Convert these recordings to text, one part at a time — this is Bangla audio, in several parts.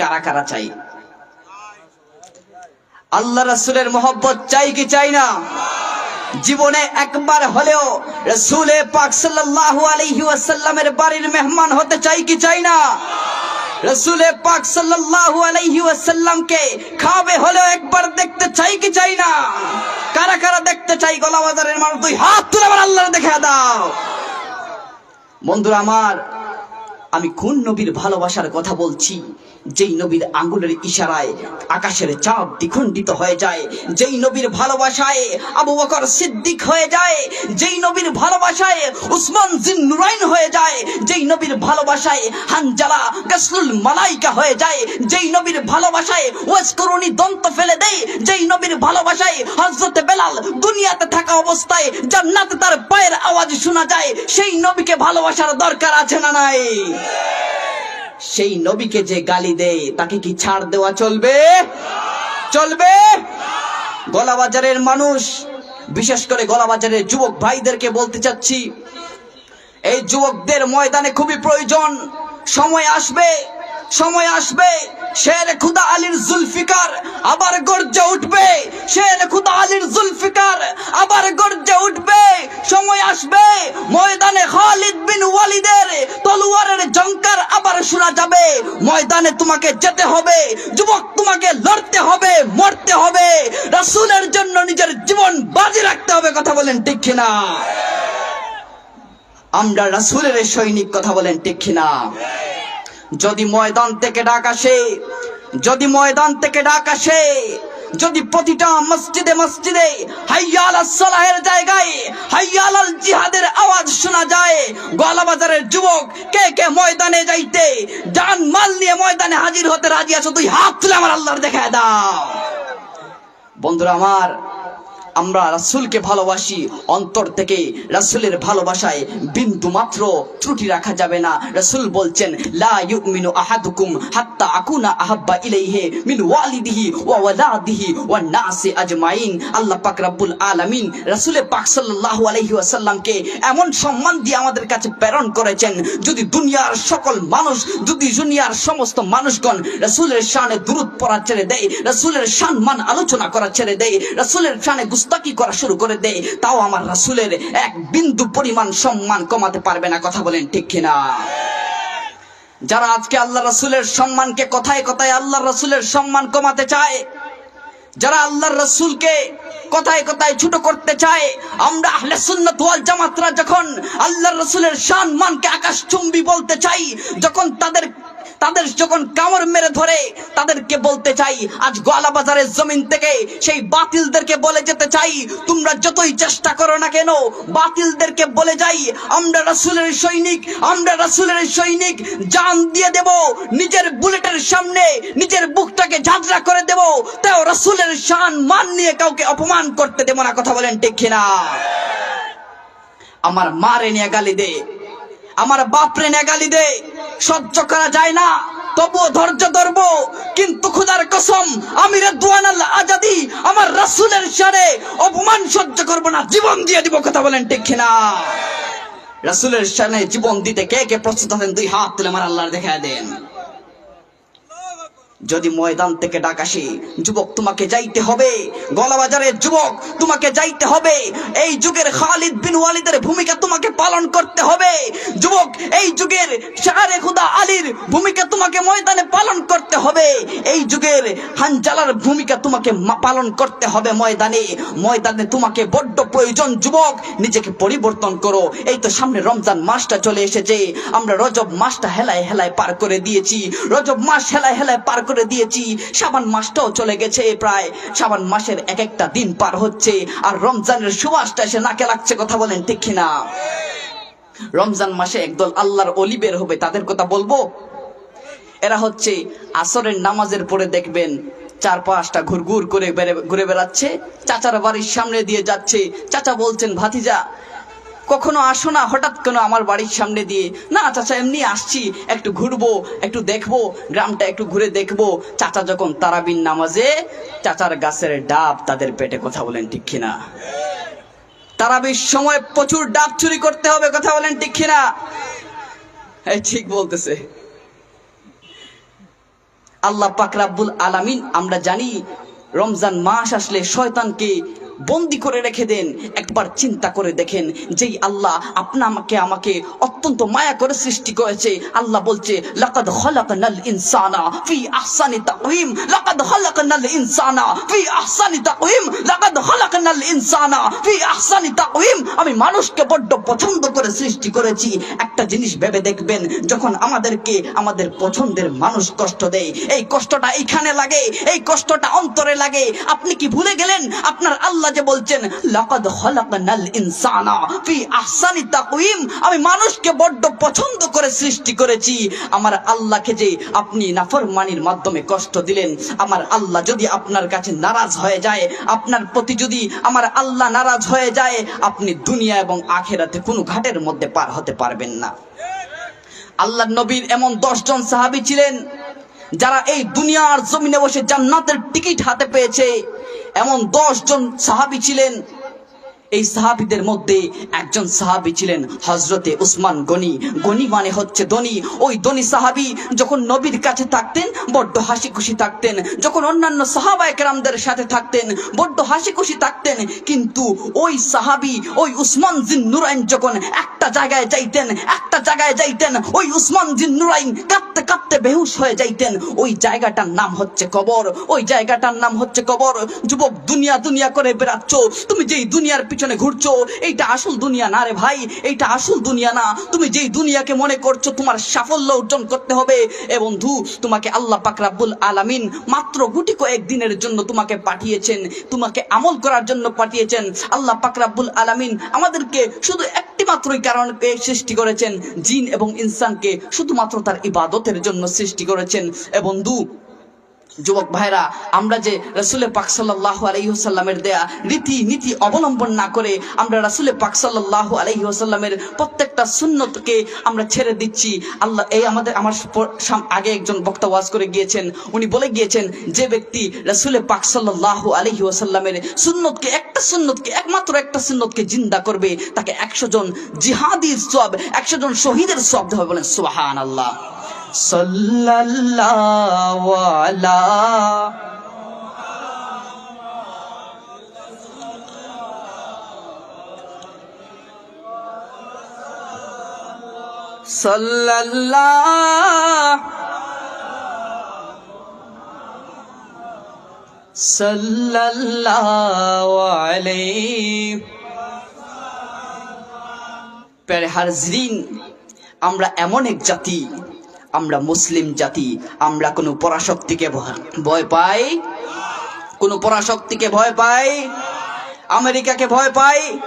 কারা কারা চাই? আল্লাহ রাসূলের মহব্বত চাই কি চাই না? জীবনে একবার হলেও রসুলে পাক সাল্লাল্লাহু আলাইহি ওয়াসাল্লামের বাড়ির মেহমান হতে চাই কি চাই না? রসুলে পাক সাল্লাল্লাহু আলাইহি ওয়াসাল্লামকে খাবে হলেও একবার দেখতে চাই কি চাই না? কারা কারা দেখতে চাই গলা বাজারের মানুষ? দুই হাত তুলে আমার আল্লাহর দেখা দাও। বন্ধুরা আমার আমি কোন নবীর ভালোবাসার কথা বলছি? যেই নবীর আঙ্গুলের ইশারায় আকাশের চাঁদ দ্বিখণ্ডিত হয়ে যায়, যেই নবীর ভালোবাসায় আবু বকর সিদ্দিক হয়ে যায়, যেই নবীর ভালোবাসায় উসমান জিন নুরাইন হয়ে যায়, যেই নবীর ভালোবাসায় হানজালা গাসলুল মালাইকা হয়ে যায়, যেই নবীর ভালোবাসায় ওয়াসকরুনি দন্ত ফেলে দেয়, যেই নবীর ভালোবাসায় হযরতে বেলাল দুনিয়াতে থাকা অবস্থায় জান্নাতে তার পায়ের আওয়াজ শোনা যায়, সেই নবীকে ভালোবাসার দরকার আছে না নাই? সেই নবীকে যে গালি দেয়, তাকে কি ছাড় দেওয়া চলবে? চলবে? গলাবাজারের মানুষ, বিশেষ করে গলাবাজারের যুবক ভাইদেরকে বলতে চাচ্ছি, এই যুবকদের ময়দানে খুবই প্রয়োজন। সময় আসবে সময় আসবে। শের খুদা আলীর জুলফিকার আবার গর্জে উঠবে। শের খুদা আলীর জুলফিকার আবার গর্জে উঠবে। সময় আসবে। ময়দানে খালিদ বিন ওয়ালিদের তলোয়ারের জঙ্কার আবার শোনা যাবে। ময়দানে তোমাকে যেতে হবে, যুবক তোমাকে লড়তে হবে, মরতে হবে। রাসূলের জন্য নিজের জীবন বাজি রাখতে হবে, কথা বলেন ঠিক কিনা? আমরা রাসূলের সৈনিক, কথা বলেন ঠিক কিনা? যদি ময়দান থেকে ডাক আসে, যদি ময়দান থেকে ডাক আসে যদি প্রতিটা মসজিদে মসজিদে হাইয়াল সালাহের জায়গায় হাইয়াল জিহাদের আওয়াজ শোনা যায় গলাবাজারের যুবক কে কে ময়দানে যাইতে জান মাল নিয়ে ময়দানে হাজির হতে রাজি আছো তুই হাত তুলে আমার আল্লাহর দেখায় দাও। বন্ধুরা আমার আমরা রাসূলকে ভালোবাসি। অন্তর থেকে রাসূলের ভালোবাসায় বিন্দু মাত্র ত্রুটি রাখা যাবে না। রাসূল বলছেন আহাদুকুম হাত্তা আকুনা আহাব্বা মিন ওয়ালিদিহি ওয়া ওয়ালাদিহি নাসি আজমাইন। আল্লাহ পাক রব্বুল আলামিন পাক সাল্লাল্লাহু আলাইহি ওয়াসাল্লামকে এমন সম্মান দিয়ে আমাদের কাছে প্রেরণ করেছেন, যদি দুনিয়ার সকল মানুষ, যদি দুনিয়ার সমস্ত মানুষগণ রাসূলের শানে দুরূদ পড়া ছেড়ে দেয়, রাসূলের সম্মান আলোচনা করা ছেড়ে দেয়, রাসূলের শানে গুস্তাকি করা শুরু করে দেয়? তাও আমার রাসূলের এক বিন্দু পরিমাণ সম্মান কমাতে পারবে না, কথা বলেন ঠিক কিনা? যারা আজকে আল্লাহ রাসূলের সম্মানকে কথায় কথায় আল্লাহ রাসূলের সম্মান কমাতে চায়, যারা আল্লাহর রসুলকে কথায় কথায় ছোট করতে চায়, আমরা আহলে সুন্নাত ওয়াল জামাতরা যখন আল্লাহর রসুলের শান মানকে আকাশ চুম্বি বলতে চাই, যখন তাদের তাদের যখন কামড় মেরে ধরে, তাদেরকে বলতে চাই, আজ গোয়ালা বাজারের জমিন থেকে সেই বাতিলদেরকে বলে যেতে চাই, তোমরা যতই চেষ্টা করো না কেন, বাতিলদেরকে বলে যাই, আমরা রাসূলের সৈনিক, আমরা রাসূলের সৈনিক, জান দিয়ে দেব, নিজের বুলেটের সামনে, নিজের বুকটাকে ঝাঁঝরা করে দেব, তাও রাসুলের শান মান নিয়ে কাউকে অপমান করতে দেব না, কথা বলেন ঠিক কিনা? আমার মারে নিয়ে গালি দে। আমার বাপরে নেগালি দে। সহ্য করা যায় না। তবু ধৈর্য ধরব। কিন্তু খুদার কসম আমি রেদওয়ান আল আজাদি, আমার রাসূলের সারে অপমান সহ্য করব না। জীবন দিয়ে দিব কথা বলেন ঠিক না রাসূলের সামনে জীবন দিতে কে কে প্রস্তুত আছেন দুই হাত তুলে আমার আল্লাহর দেখা দেন। যদি ময়দান থেকে ডাক আসে, যুবক তোমাকে যাইতে হবে। গলাবাজারের যুবক তোমাকে যাইতে হবে। এই যুগের খালিদ বিন ওয়ালিদের ভূমিকা তোমাকে পালন করতে হবে। যুবক, এই যুগের শাহরে খুদা আলীর ভূমিকা তোমাকে ময়দানে পালন করতে হবে। এই যুগের হানজালার ভূমিকা তোমাকে পালন করতে হবে ময়দানে। ময়দানে তোমাকে বড্ড প্রয়োজন, যুবক। নিজেকে পরিবর্তন করো। এই তো সামনে রমজান মাসটা চলে এসেছে। আমরা রজব মাসটা হেলায় হেলায় পার করে দিয়েছি। রজব মাস হেলায় হেলায় পার করে দিয়েছি। সাবান মাসটাও চলে গেছে প্রায়। সাবান মাসের এক একটা দিন পার হচ্ছে। আর রমজানের সুবাসটা এসে নাকে লাগছে কথা বলেন ঠিক কিনা? রমজান মাসে একদল আল্লাহর অলি বের হবে, তাদের কথা বলব? এরা হচ্ছে আসরের নামাজের পরে দেখবেন চার পাঁচটা ঘুরঘুর করে ঘুরে বেড়াচ্ছে। চাচার বাড়ির সামনে দিয়ে যাচ্ছে। চাচা বলছেন, ভাতিজা কখনো আসো না হঠাৎ কোনো আমার বাড়ির সামনে দিয়ে? না, চাচা, এমনি আসছি, একটু ঘুরবো, একটু দেখব, গ্রামটা একটু ঘুরে দেখব। চাচা যখন তারাবিন নামাজে, চাচার গাছের ডাব তাদের পেটে কথা বলেন, ঠিক কিনা? তারাবির সময় প্রচুর ডাব চুরি করতে হবে, কথা বলেন, ঠিক কিনা? ঠিক বলতেছে। আল্লাহ পাক রাব্বুল আলামিন, আমরা জানি, রমজান মাস আসলে শয়তানকে বন্দি করে রেখে দেন। একবার চিন্তা করে দেখেন, যেই আল্লাহ আপনা আমাকে আমাকে অত্যন্ত মায়া করে সৃষ্টি করেছে। আল্লাহ বলছে, লাকাদ খালাকনাল ইনসানা ফি আহসানি তাকওয়িম, লাকাদ খালাকনাল ইনসানা ফি আহসানি তাকওয়িম, লাকাদ খালাকনাল ইনসানা ফি আহসানি তাকওয়িম। আমি মানুষকে বড্ড পছন্দ করে সৃষ্টি করেছি। একটা জিনিস ভেবে দেখবেন, যখন আমাদেরকে, আমাদের পছন্দের মানুষ কষ্ট দেয়, এই কষ্টটা এইখানে লাগে, এই কষ্টটা অন্তরে লাগে। আপনি কি ভুলে গেলেন? আপনার আল্লাহ যে বলছেন, লাকাদ খালাকনাল ইনসানা ফি আহসানি তাকওয়িম আমি মানুষকে বড্ড পছন্দ করে সৃষ্টি করেছি। আমার আল্লাহকে যে আপনি নাফরমানির মাধ্যমে কষ্ট দিলেন, আমার আল্লাহ যদি আপনার কাছে নারাজ হয়ে যায়, আপনার প্রতি যদি আমার আল্লাহ নারাজ হয়ে যায়, আপনি দুনিয়া এবং আখেরাতে কোনো ঘাটের মধ্যে পার হতে পারবেন না। আল্লাহ নবীর এমন দশজন সাহাবী ছিলেন, যারা এই দুনিয়ার জমিনে বসে জান্নাতের টিকিট হাতে পেয়েছে। এমন দশজন সাহাবি ছিলেন এই সাহাবিদের মধ্যে একজন সাহাবি ছিলেন হজরতে উসমান গনি। গনি মানে হচ্ছে ধনী। ওই ধনী সাহাবি যখন নবীর কাছে থাকতেন, বড্ড হাসি খুশি থাকতেন। যখন অন্যান্য সাহাবায়ে কেরামদের সাথে থাকতেন, বড্ড হাসি খুশি থাকতেন। কিন্তু ওই সাহাবি, ওই উসমান জিন নুরাইন যখন একটা জায়গায় যাইতেন, একটা জায়গায় যাইতেন, ওই উসমান জিন নুরাইন কাঁদতে কাঁদতে বেহুশ হয়ে যাইতেন। ওই জায়গাটার নাম হচ্ছে কবর। ওই জায়গাটার নাম হচ্ছে কবর। যুবক দুনিয়া দুনিয়া করে বেড়াচ্ছ। তুমি যেই দুনিয়ার পিছনে ঘুরছো, এইটা আসল দুনিয়া না রে ভাই, এইটা আসল দুনিয়া না। তুমি যেই দুনিয়াকে মনে করছ, তোমার সাফল্য অর্জন করতে হবে। এ বন্ধু, তোমাকে আল্লাহ পাক রাব্বুল আলামিন মাত্র গুটি কয়েক দিনের জন্য তোমাকে পাঠিয়েছেন, তোমাকে আমল করার জন্য পাঠিয়েছেন। আল্লাহ পাক রাব্বুল আলামিন আমাদেরকে শুধু একটি মাত্রই কারণে সৃষ্টি করেছেন, জিন এবং ইনসানকে শুধুমাত্র তার ইবাদতের জন্য সৃষ্টি করেছেন। এ বন্ধু যুবক ভাইরা, আমরা যে রাসুলে পাক সাল্লাহ আলহিহসাল্লামের দেয়া রীতি নীতি অবলম্বন না করে আমরা রাসুলে পাক সাল্লাহ আলহিহসাল্লামের প্রত্যেকটা সুন্নতকে আমরা ছেড়ে দিচ্ছি। আল্লাহ, এই আমাদের, আমার আগে একজন বক্তা ওয়াজ করে গিয়েছেন। উনি বলে গিয়েছেন, যে ব্যক্তি রাসুলে পাক সাল্লাহ আলহি সুন্নতকে, একটা সুন্নতকে, একমাত্র একটা সুন্নতকে জিন্দা করবে, তাকে একশো জন জিহাদির সব একশো জন শহীদের সব হবে বলেন সুবাহান আল্লাহ সাল্লাল্লাহু আলা সাল্লাল্লাহ সাল্লাল্লাহু আলাইহি প্যারে হাজরিন আমরা এমন এক জাতি আমরা মুসলিম জাতি, আমরা কোনো পরাশক্তিকে ভয়- পাই? কোনো পরাশক্তিকে ভয় পাই? আমেরিকাকে ভয় পাই?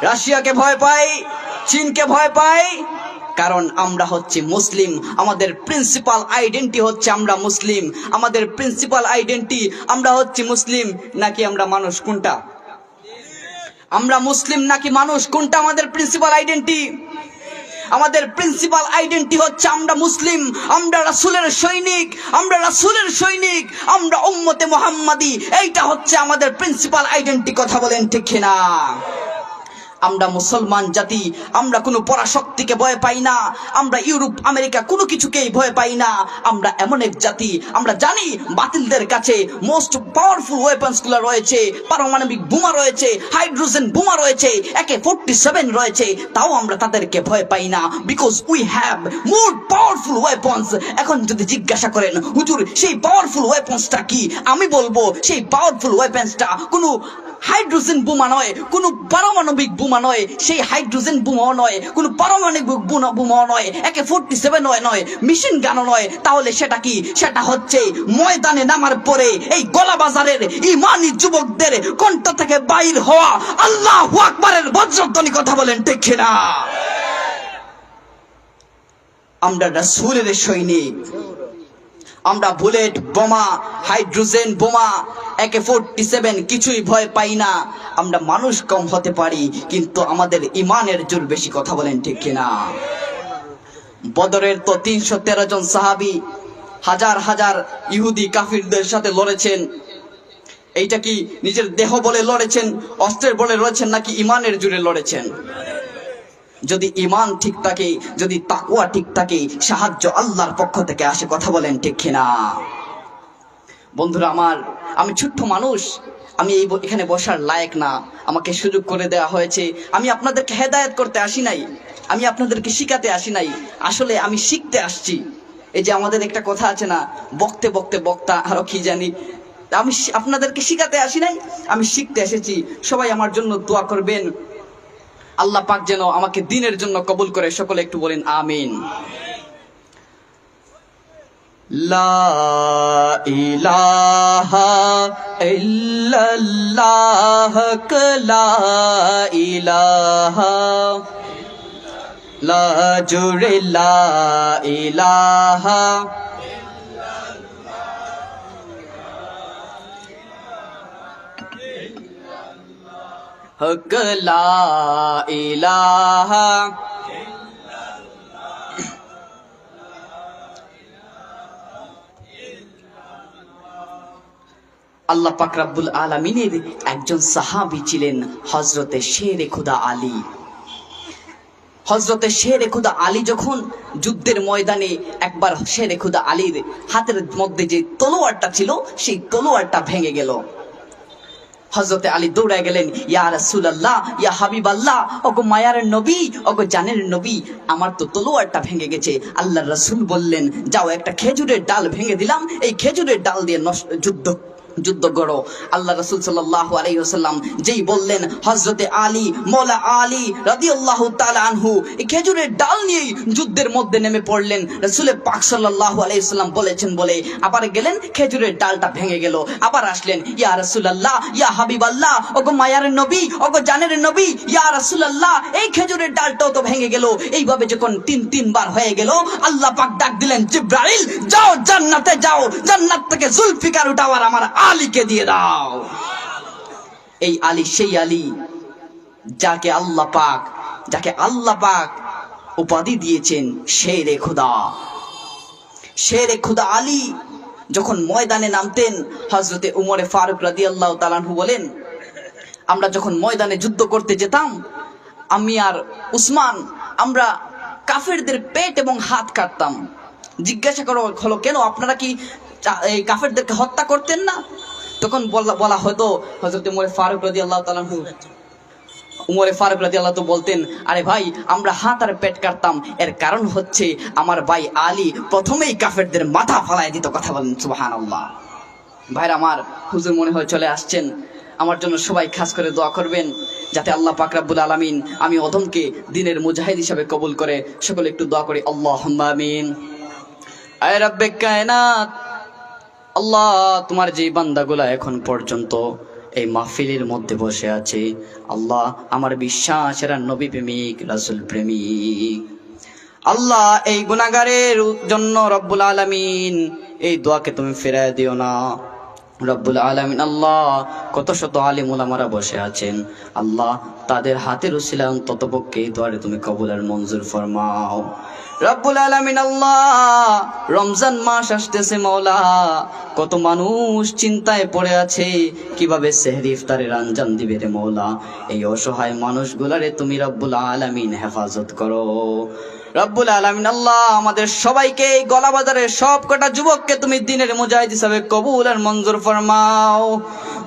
রাশিয়াকে ভয় পাই? চীনকে ভয় পাই? কারণ আমরা হচ্ছে মুসলিম। আমাদের প্রিন্সিপাল আইডেন্টি হচ্ছে আমরা মুসলিম। আমাদের প্রিন্সিপাল আইডেন্টি আমরা হচ্ছে মুসলিম। নাকি আমরা মানুষ কোনটা? আমরা মুসলিম নাকি মানুষ? কোনটা আমাদের প্রিন্সিপাল আইডেন্টি আমাদের প্রিন্সিপাল আইডেন্টি হচ্ছে আমরা মুসলিম, আমরা রাসুলের সৈনিক, আমরা রাসুলের সৈনিক, আমরা উম্মতে মোহাম্মদী। এইটা হচ্ছে আমাদের প্রিন্সিপাল আইডেন্টি কথা বলেন ঠিক কিনা? আমরা মুসলমান জাতি, আমরা কোনো পরাশক্তিকে ভয় পাই না, আমরা ইউরোপ, আমেরিকা কোনো কিছুকেই ভয় পাই না, আমরা এমন এক জাতি, আমরা জানি বাতিলদের কাছে মোস্ট পাওয়ারফুল ওয়েপন্সগুলো রয়েছে, পারমাণবিক বোমা রয়েছে হাইড্রোজেন বোমা রয়েছে একে ফোরটি সেভেন রয়েছে, তাও আমরা তাদেরকে ভয় পাই না because we have more powerful weapons এখন যদি জিজ্ঞাসা করেন, হুজুর, সেই পাওয়ারফুল ওয়েপন্সটা কি? আমি বলব, সেই পাওয়ারফুল ওয়েপন্সটা কোনো হাইড্রোজেন বোমা নয়, কোনো পারমাণবিক বোমা নয়, সেই হাইড্রোজেন বোমাও নয়, কোনো পারমাণবিক বোমা বোমাও নয়, একে ফোরটি সেভেন নয় নয়, মেশিন গানও নয়, তাহলে সেটা কি? সেটা হচ্ছে ময়দানে নামার পরে এই গলা বাজারের ইমানি যুবকদের কণ্ঠ থেকে বাইর হওয়া আল্লাহ আকবরের বজ্রধ্বনি কথা বলেন ঠিক না আমরা রাসূলের সৈনিক আমরা বুলেট, বোমা, হাইড্রোজেন বোমা একে ফোরটি সেভেন কিছুই ভয় পাই না। আমরা মানুষ কম হতে পারি, কিন্তু আমাদের ইমানের জোর বেশি কথা বলেন ঠিক কিনা। বদরের তো তিনশো তেরো জন সাহাবি, হাজার হাজার ইহুদি কাফিরদের সাথে লড়েছেন। এইটা কি নিজের দেহ বলে লড়েছেন, অস্ত্রের বলে লড়েছেন, নাকি ইমানের জুড়ে লড়েছেন? যদি ইমান ঠিক থাকে, যদি তাকুয়া ঠিক থাকে, সাহায্য আল্লাহর পক্ষ থেকে আসে, কথা বলেন ঠিক কিনা? বন্ধুরা আমার, আমি ছোট্ট মানুষ, আমি এই এখানে বসার লায়ক না। আমাকে সুযোগ করে দেওয়া হয়েছে। আমি আপনাদেরকে হেদায়েত করতে আসি নাই। আমি আপনাদেরকে শিখাতে আসি নাই। আসলে আমি শিখতে আসছি। এই যে আমাদের একটা কথা আছে না, বকতে বকতে বক্তা, আরও কি জানি। আমি আপনাদেরকে শিখাতে আসি নাই, আমি শিখতে এসেছি। সবাই আমার জন্য দোয়া করবেন। আল্লাহ পাক যেন আমাকে দিনের জন্য কবুল করে, সকলে একটু বলেন, আমিন। লা ইলাহা ইলাহা। লা জুড়ে লা ইলাহা হক লা আল্লাহ পাক রাব্বুল আলামিনের একজন সাহাবি ছিলেন হজরতে শেরে খুদা আলী। হজরতে শেরে খুদা আলী যখন যুদ্ধের ময়দানে একবার শেরে খুদা আলীর হাতের মধ্যে যে তলোয়ারটা ছিল, সেই তলোয়ারটা ভেঙে গেল। হজরতে আলী দৌড়ায় গেলেন, ইয়া রাসূলুল্লাহ, ইয়া হাবিব আল্লাহ ওগো মায়ার নবী, ওগো জানের নবী, আমার তো তলোয়ারটা ভেঙে গেছে। আল্লাহ রাসুল বললেন, যাও একটা খেজুরের ডাল ভেঙে দিলাম, এই খেজুরের ডাল দিয়ে যুদ্ধ যুদ্ধ গড়ো। আল্লাহ রসুল সাল্লাহ আলাইসাল্লাম যেই বললেন হজরতে আলী মৌলা আলী রাদিয়াল্লাহু তাআলা আনহু খেজুরের ডাল নিয়েই যুদ্ধের মধ্যে নেমে পড়লেন। রসুলের পাক সাল্লাহ আলাইসাল্লাম বলেছেন বলে, আবার গেলেন, খেজুরের ডালটা ভেঙে গেল। আবার আসলেন, ইয়া রাসূলুল্লাহ, ইয়া হাবিবাল্লাহ, ওগো মায়ার নবী, ওগো জানের নবী, ইয়া রাসূলুল্লাহ, এই খেজুরের ডালটাও তো ভেঙে গেল। এইভাবে যখন তিন, তিনবার হয়ে গেল, আল্লাহ পাক ডাক দিলেন, জিব্রাইল, যাও জান্নাতে যাও। জান্নাত থেকে জুলফিকার উঠাওয়ার আমার আলীকে দিয়ে দাও। এই আলী সেই আলী যাকে আল্লাহ পাক, যাকে আল্লাহ পাক উপাধি দিয়েছেন শেরে খুদা। শেরে খুদা আলী যখন ময়দানে নামতেন হজরতে উমরে ফারুক রাদি আল্লাহ তালানহু বলেন, আমরা যখন ময়দানে যুদ্ধ করতে যেতাম, আমি আর উসমান, আমরা কাফেরদের পেট এবং হাত কাটতাম। জিজ্ঞাসা করো হলো, কেন আপনারা কি এই কাফেরদেরকে হত্যা করতেন না। তখন বলা হতো হজরত উমরে ফারুক রাদি আল্লাহ তালানহু উমরে ফারুক রাজি আল্লাহ তো বলতেন, আরে ভাই, আমরা হাত আর পেট কাটতাম। এর কারণ হচ্ছে, আমার ভাই আলী প্রথমেই কাফেরদের মাথা ফালাই দিত কথা বলেন সুবাহান আল্লাহ ভাইরা আমার, হুজুর মনে হয় চলে আসছেন। আমার জন্য সবাই খাস করে দোয়া করবেন, যাতে আল্লাহ পাক রাব্বুল আলামিন আমি অধমকে দিনের মুজাহিদ হিসাবে কবুল করে সকলে একটু দোয়া করি। আল্লাহ আমিন। আয় রাব্বে কায়নাত। আল্লাহ, তোমার যে বান্দাগুলা এখন পর্যন্ত এই মাহফিলের মধ্যে বসে আছে, আল্লাহ আমার বিশ্বাস এরা নবী প্রেমিক, রাসুল প্রেমিক। আল্লাহ এই গুণাগারের জন্য রব্বুল আলমিন এই দোয়াকে তুমি ফেরায় দিও না। রব্বুল আলমিন আল্লাহ কত শত আলিম ওলামারা বসে আছেন। আল্লাহ তাদের হাতের উসিলা ততপক্ষে দোয়ারে তুমি কবুল আর মঞ্জুর ফরমাও। রব্বুল আলামিন আল্লাহ, রমজান মাস আসতেছে মৌলা কত মানুষ চিন্তায় পড়ে আছে, কীভাবে সেহরি ইফতারের আঞ্জাম দিবে রে মৌলা এই অসহায় মানুষগুলারে তুমি রব্বুল আলামিন হেফাজত করো। রব্বুল আলামিন আল্লাহ, আমাদের সবাইকে এই গলা বাজারের সব কটা যুবককে তুমি দিনের মুজাহিদ হিসাবে কবুল আর মঞ্জুর ফরমাও।